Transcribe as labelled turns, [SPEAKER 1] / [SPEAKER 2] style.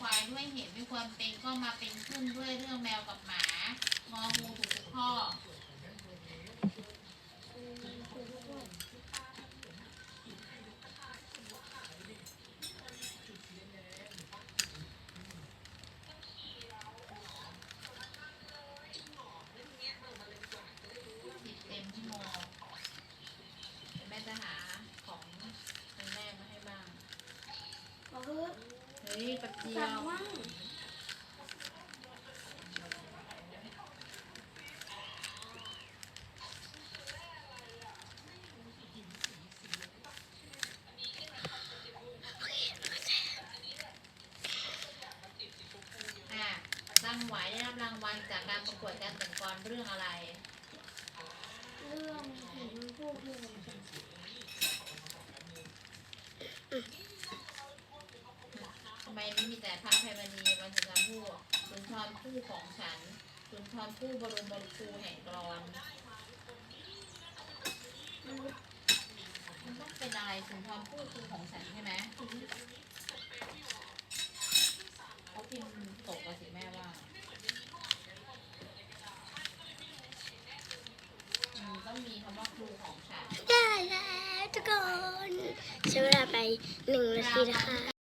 [SPEAKER 1] ควายด้วยเหตุไม่ควรเป็นก็มาเป็นขึ้นด้วยเรื่องแมวกับหมางองูถูกทุกข้อ เฮ้ยแป๊บเดีย
[SPEAKER 2] สั่ง
[SPEAKER 1] ว
[SPEAKER 2] มั่ง
[SPEAKER 1] อะตั้งไหวได้รับรางวัลจากการประกวดการแต่งกลเรื่องอะไร
[SPEAKER 2] เรื่องเห็นผู้ผู้ผมสั่ง
[SPEAKER 1] ทำไมไม่มีแต่พระไพมณีวันสุนทรภู่สุนทรภู่ของฉันสุนทรภู่บรมบริคูแห่งกรอนมันต้องเป็นอะไรสุนทรภู่คือของฉันใช่ไหมเขาพิมพ์ตกกับสิแม่ว่าต้องมีคำว่าครูของฉัน
[SPEAKER 3] ได้แล้วทุกคนใช้เวลาไปหนึ่งนาทีนะคะ